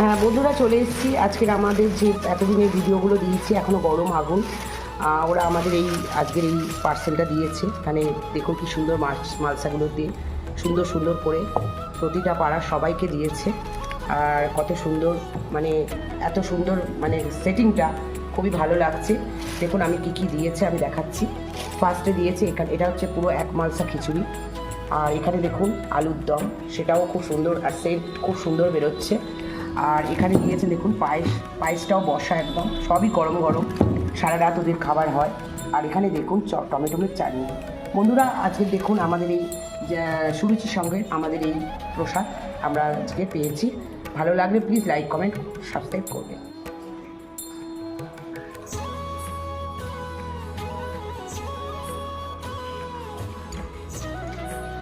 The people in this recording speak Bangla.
হ্যাঁ বন্ধুরা চলে এসেছি। আজকের আমাদের যে এতদিনের ভিডিওগুলো দিয়েছি এখনও গরম আগুন। ওরা আমাদের এই, আজকের এই পার্সেলটা দিয়েছে। এখানে দেখুন কি সুন্দর মাছ, মালসাগুলো দিয়ে সুন্দর সুন্দর করে প্রতিটা পাড়া সবাইকে দিয়েছে। আর কত সুন্দর মানে এত সুন্দর মানে সেটিংটা খুবই ভালো লাগছে। দেখুন আমি কি কি দিয়েছে, আমি দেখাচ্ছি। ফার্স্টে দিয়েছে এখানে, এটা হচ্ছে পুরো এক মালসা খিচুড়ি। আর এখানে দেখুন আলুর দম, সেটাও খুব সুন্দর, আর সেট খুব সুন্দর বেরোচ্ছে। আর এখানে দিয়েছে দেখুন, পায়েস, পায়েসটাও বর্ষা একদম, সবই গরম গরম, সারা রাত ওদের খাবার হয়। আর এখানে দেখুন, চ টমেটোমের চাটনি। বন্ধুরা, আজকে দেখুন আমাদের এই সুরুচির সঙ্গে আমাদের এই প্রসাদ আমরা আজকে পেয়েছি। ভালো লাগলে প্লিজ লাইক কমেন্ট সাবস্ক্রাইব করবেন।